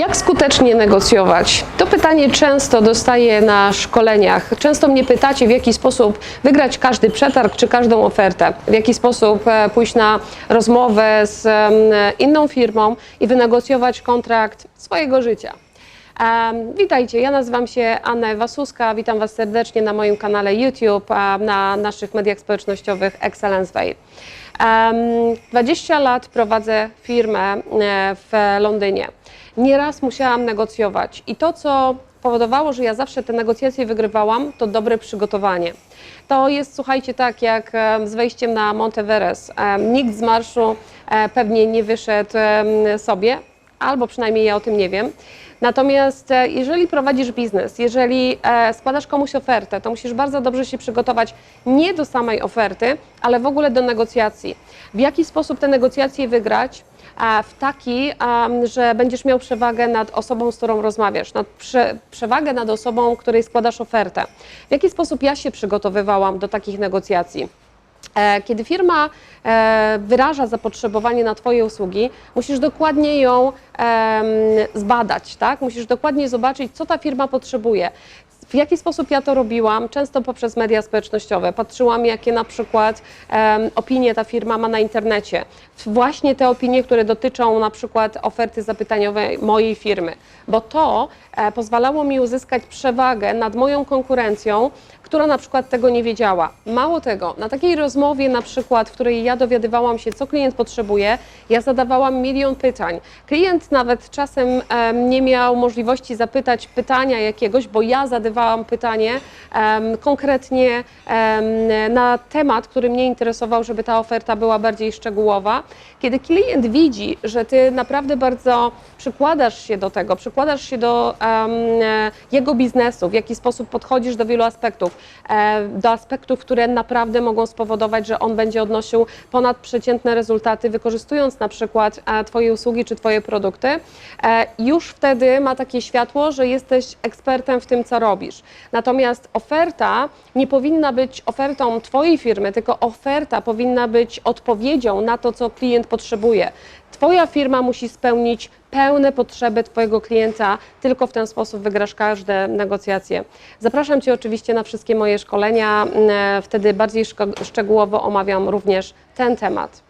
Jak skutecznie negocjować? To pytanie często dostaję na szkoleniach. Często mnie pytacie, w jaki sposób wygrać każdy przetarg czy każdą ofertę, w jaki sposób e, pójść na rozmowę z inną firmą i wynegocjować kontrakt swojego życia. Em, Witajcie, ja nazywam się Anna Ewa Suska, witam Was serdecznie na moim kanale YouTube, na naszych mediach społecznościowych Excellence Way. Em, 20 lat prowadzę firmę e, w Londynie. Nieraz musiałam negocjować i to, co powodowało, że ja zawsze te negocjacje wygrywałam, to dobre przygotowanie. To jest, słuchajcie, tak jak z wejściem na Monteveres. Nikt z marszu e, pewnie nie wyszedł sobie, albo przynajmniej ja o tym nie wiem. Natomiast e, jeżeli prowadzisz biznes, jeżeli e, składasz komuś ofertę, to musisz bardzo dobrze się przygotować nie do samej oferty, ale w ogóle do negocjacji. W jaki sposób te negocjacje wygrać? A w taki, że będziesz miał przewagę nad osobą, z którą rozmawiasz, nad prze, przewagę nad osobą, której składasz ofertę. W jaki sposób ja się przygotowywałam do takich negocjacji? E, Kiedy firma e, wyraża zapotrzebowanie na Twoje usługi, musisz dokładnie ją zbadać, tak? Musisz dokładnie zobaczyć, co ta firma potrzebuje. W jaki sposób ja to robiłam? Często poprzez media społecznościowe. Patrzyłam, jakie na przykład em, opinie ta firma ma na internecie. Właśnie te opinie, które dotyczą na przykład oferty zapytaniowej mojej firmy, bo to e, pozwalało mi uzyskać przewagę nad moją konkurencją, która na przykład tego nie wiedziała. Mało tego, na takiej rozmowie na przykład, w której ja dowiadywałam się, co klient potrzebuje, ja zadawałam milion pytań. Klient nawet czasem em, nie miał możliwości zapytać pytania jakiegoś, bo ja zadawałam pytanie em, konkretnie em, na temat, który mnie interesował, żeby ta oferta była bardziej szczegółowa. Kiedy klient widzi, że ty naprawdę bardzo przykładasz się do tego, przykładasz się do e, jego biznesu, w jaki sposób podchodzisz do wielu aspektów, e, do aspektów, które naprawdę mogą spowodować, że on będzie odnosił ponadprzeciętne rezultaty, wykorzystując na przykład e, Twoje usługi czy Twoje produkty, e, już wtedy ma takie światło, że jesteś ekspertem w tym, co robisz. Natomiast oferta nie powinna być ofertą Twojej firmy, tylko oferta powinna być odpowiedzią na to, co klient potrzebuje. Twoja firma musi spełnić pełne potrzeby Twojego klienta, tylko w ten sposób wygrasz każde negocjacje. Zapraszam Cię oczywiście na wszystkie moje szkolenia, mm, wtedy bardziej szczegółowo omawiam również ten temat.